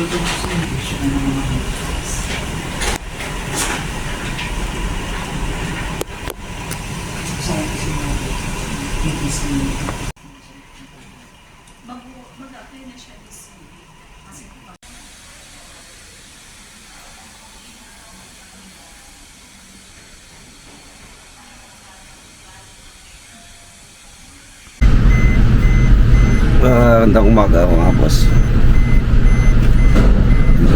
mag-apply na siya this week. Kasi Magandang umaga mga boss.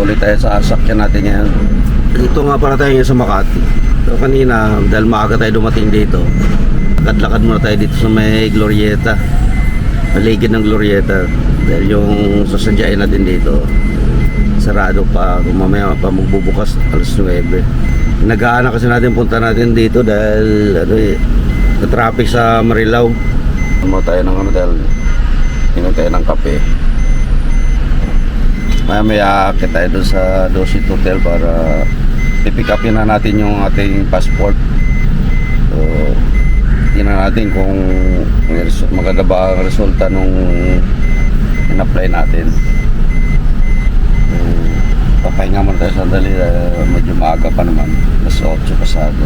Ulit tayo sa sasakyan natin ngayon. Dito nga pala tayo sa Makati. So kanina, dahil maaga tayo dumating dito, lakad-lakad muna tayo dito sa may Glorieta. Paligid ng Glorieta. Dahil yung sasadyain natin dito, sarado pa. Kung mamaya pa magbubukas alas 9. Nag-aana kasi natin punta natin dito dahil ano eh, na-traffic sa Marilao. Ano tayo ng ano dahil Inom tayo ng kape. Maya maya akit tayo doon sa Dosit Hotel para pipick upin na natin yung ating passport. So, tingnan natin kung maganda ang resulta nung in-apply natin. So, papahinga muna tayo sandali dahil medyo maaga pa naman. Mas 8 pasado.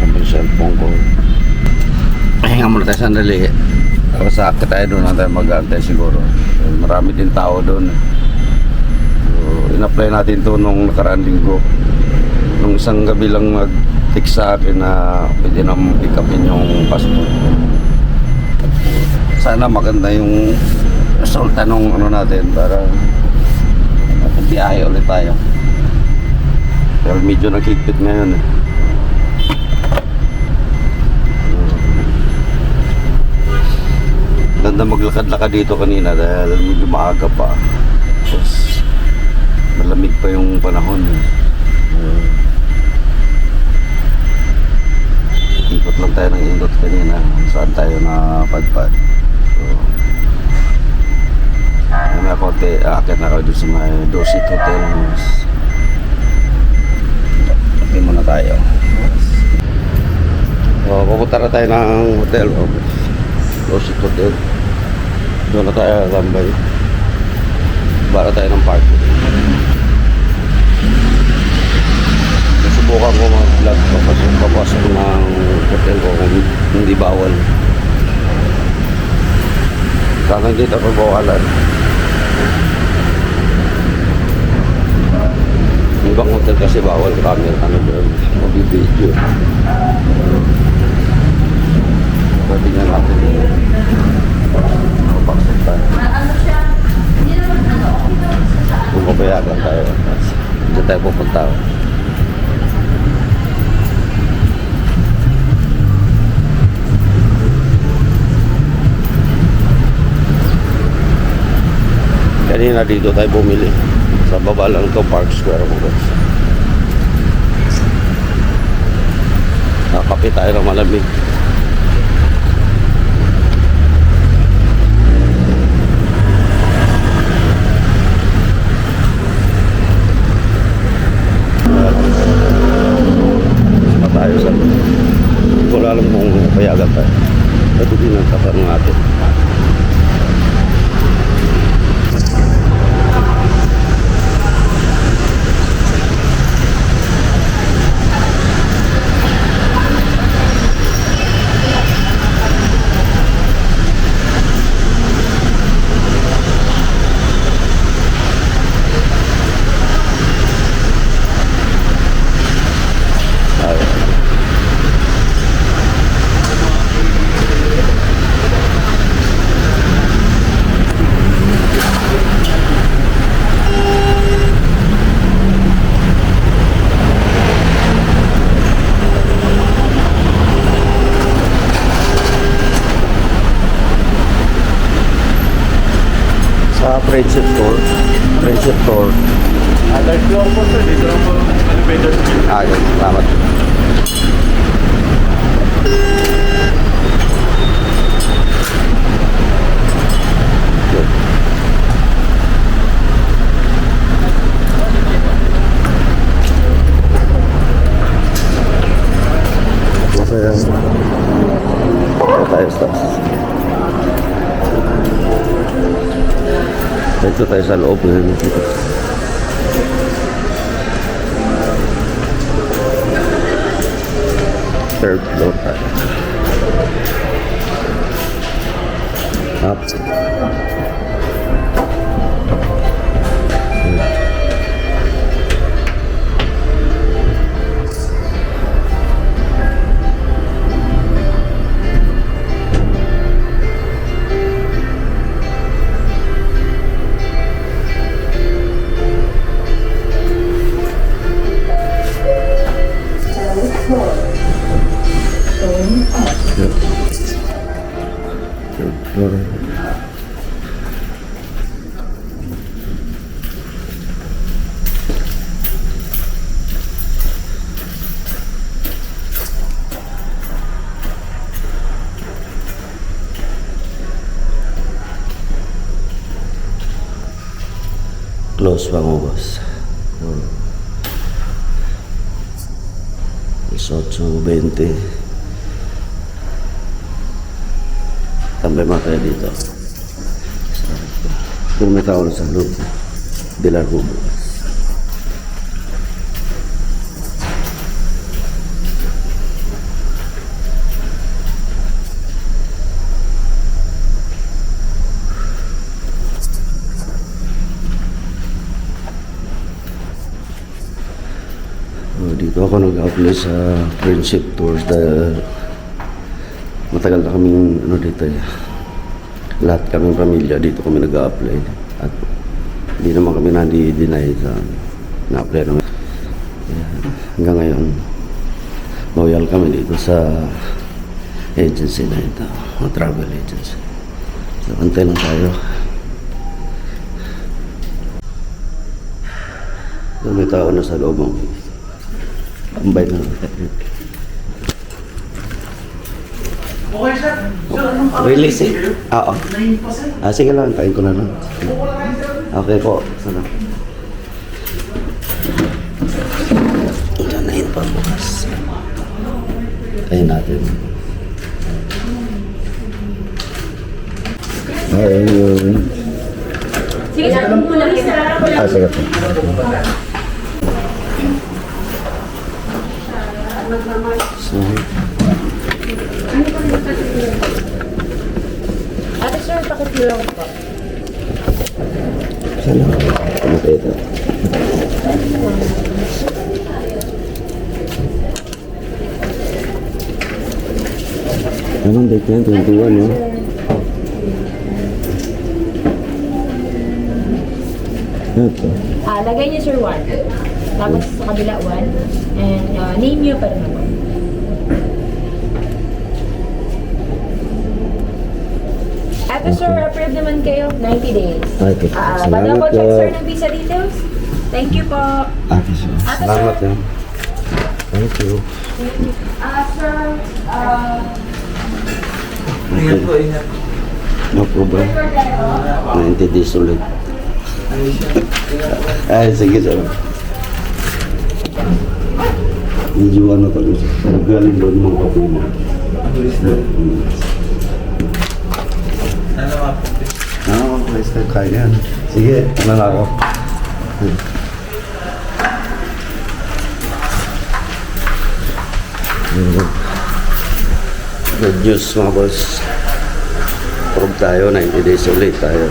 Yung cellphone ko? Pahinga muna tayo sandali. Tapos sakit tayo doon lang tayo mag-aantay siguro. Marami din tao doon. So, in-apply natin to nung nakaraan linggo. Nung isang gabi lang mag-text sa akin na pwede na pick upin yung passport. Sana maganda yung resulta nung ano natin para magbiyahe ulit tayo. Pero medyo nakikipit ngayon eh. Ganda maglakad-lakad dito kanina dahil medyo maaga pa. Tapos malamig pa yung panahon. Uh, ikot lang tayo ng indot kanina. Saan tayo na padpad. So, may konti, aakit na doon sa may Dorset Hotel. Tabi muna tayo. So, pupunta na tayo ng hotel. Oh. Dorset Hotel. Doon na tayo lambay. Bara tayo ng parking. Susubukan ko mga vlog papasok, papasok ng hotel ko kung hindi bawal. Sana hindi ito pagbawalan. Ibang hotel kasi bawal camera ano doon. Magbibideo. Pwede nga natin. Makapasok tayo. Kung papayagan tayo. Diyan tayo pupunta. Kanina dito tayo bumili. Sa baba lang to Park Square mo guys. Nakape tayo ng malamig. Sama tayo sa wala alam kung payagan tayo. Ito din ang tatanong natin. Ayun. Tour. Friendship tour. Third floor po sir, dito lang po elevator. Ah, yun. Salamat. Tayo sa loob ngayon. Third floor. los Bagobas. Es 8, 20. sampai makanya dito kung may kaon sa loob bilang humugas oh, dito kan ako nag-apply sa friendship towards the matagal na kaming ano dito eh. Lahat kaming pamilya dito kami nag-apply at hindi naman kami nandi-deny sa na-apply naman. Hanggang ngayon loyal kami dito sa agency na ito, o travel agency. So, antay lang tayo. So, may tao na sa loob ng Tambay na. Okay, sir. Sir, anong pa? Release eh? Oo. Nine pa, sir. Ah, sige lang, kain ko na lang. Okay po. Sana. Ito na yun pa bukas. Kain natin. Ayun. Sige, natin lang. Ah, sige po. So, Ate sir, pakitulong po. sana. Ano kayo ito? Anong date yan? 21, no? Ito. Ah, lagay niyo sir one. Tapos sa kabila one. And uh, name niyo pa rin ako. Ate sir, approve naman kayo. 90 days. Okay. Ah, Salamat pa check po. sir ng visa details. Thank you po. Ate sir. Ate, Salamat sir. yan. Thank you. Ah, sir, ah, Ingat po, ingat. No problem. 90 days ulit. Ay, sige sir. Medyo ano to, galing doon mga kapuma. Ano nga po? Please kayo kaya yan. Sige, ano na ako. Good news mga boss. Prove tayo, 90 days ulit tayo.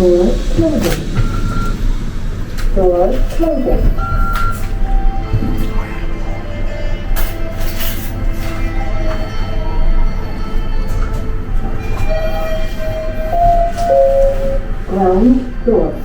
Door closing. Door closing. Ground door.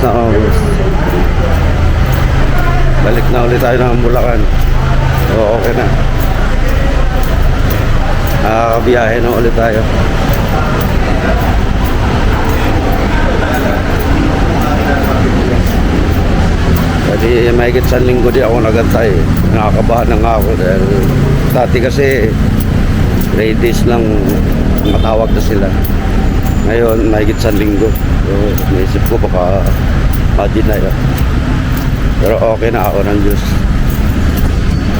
Oo. Balik na ulit tayo ng Bulacan. So, okay na. Nakakabiyahe na ulit tayo. Kasi mahigit sa linggo di ako nagantay. Nakakabahan na nga ako dahil dati kasi ladies lang matawag na sila. Ngayon, mahigit sa linggo. So, naisip ko baka ma-deny ako. Pero okay na ako ng Diyos.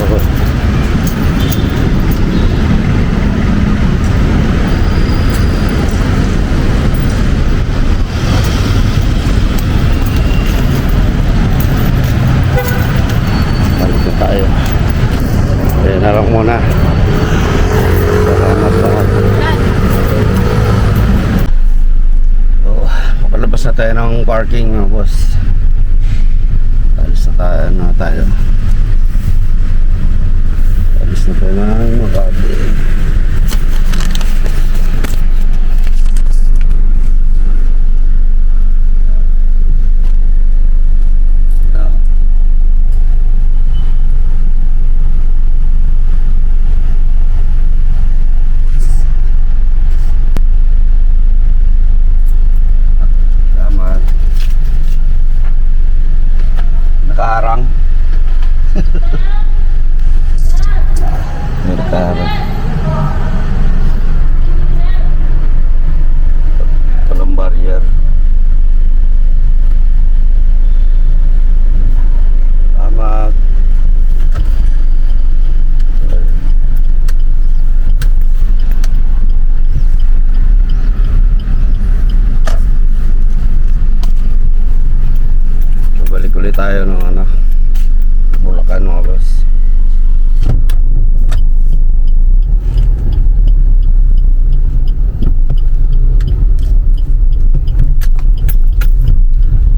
Okay. Na tayo. Kaya na lang muna. Salamat salamat. Makalabas na tayo ng parking mga boss. Alis na tayo na tayo. Alis na tayo ng Makati. Ah. Salamat. Nakaarang. Nakaarang. Walang barrier. Salamat. Balik ulit tayo ng ano Bulacan mga boss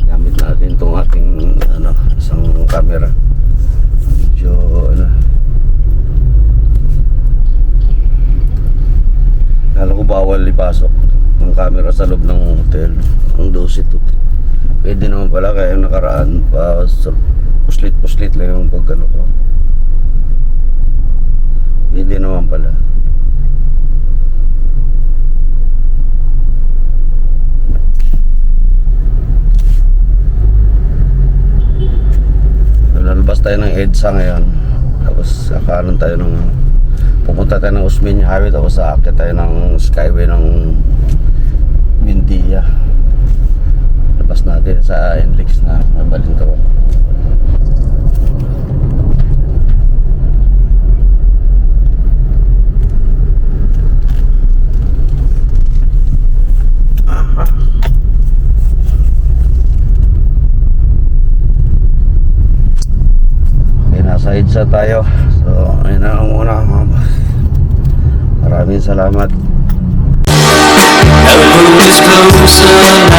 Gamit natin itong ating ano, isang camera Medyo ano Kala ko bawal ipasok ang camera sa loob ng hotel Ang 12 to Kaya yung nakaraan pa puslit-puslit lang yung pagkano ko. Pwede naman pala. Lalabas tayo ng EDSA ngayon. Tapos kakaroon tayo ng pupunta tayo ng Usmeña Highway tapos aakyat tayo ng Skyway ng Mindia labas natin sa NLEX na mabalin to Aha. Okay, nasa EDSA tayo so ayun na lang muna mga boss. maraming salamat Never move this closer